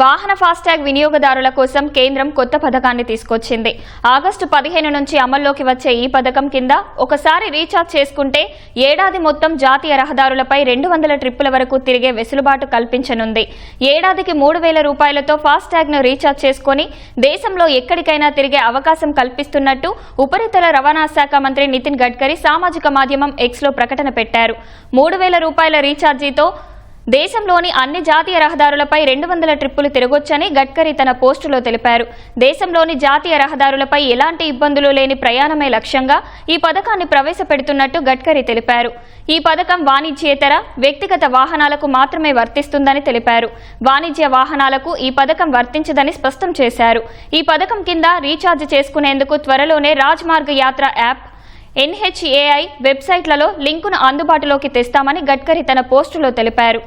వాహన ఫాస్టాగ్ వినియోగదారుల కోసం కేంద్రం కొత్త పథకాన్ని తీసుకొచ్చింది. ఆగస్టు పదిహేను నుంచి అమల్లోకి వచ్చే ఈ పథకం కింద ఒకసారి రీఛార్జ్ చేసుకుంటే ఏడాది మొత్తం జాతీయ రహదారులపై రెండు వందల ట్రిప్పుల వరకు తిరిగే వెసులుబాటు కల్పించనుంది. ఏడాదికి మూడు వేల రూపాయలతో ఫాస్టాగ్ను రీఛార్జ్ చేసుకొని దేశంలో ఎక్కడికైనా తిరిగే అవకాశం కల్పిస్తున్నట్టు ఉపరితల రవాణా శాఖ మంత్రి నితిన్ గడ్కరీ సామాజిక మాధ్యమం ఎక్స్లో ప్రకటన పెట్టారు. మూడు వేల రూపాయల రీఛార్జీతో దేశంలోని అన్ని జాతీయ రహదారులపై రెండు వందల ట్రిప్పులు తిరగొచ్చని గడ్కరీ తన పోస్టులో తెలిపారు. దేశంలోని జాతీయ రహదారులపై ఎలాంటి ఇబ్బందులు లేని ప్రయాణమే లక్ష్యంగా ఈ పథకాన్ని ప్రవేశపెడుతున్నట్టు గడ్కరీ తెలిపారు. ఈ పథకం వాణిజ్యేతర వ్యక్తిగత వాహనాలకు మాత్రమే వర్తిస్తుందని తెలిపారు. వాణిజ్య వాహనాలకు ఈ పథకం వర్తించదని స్పష్టం చేశారు. ఈ పథకం కింద రీఛార్జ్ చేసుకునేందుకు త్వరలోనే రాజ్మార్గ్ యాత్ర యాప్ ఎన్హెచ్ఏఐ వెబ్సైట్లలో లింకును అందుబాటులోకి తెస్తామని గడ్కరీ తన పోస్టులో తెలిపారు.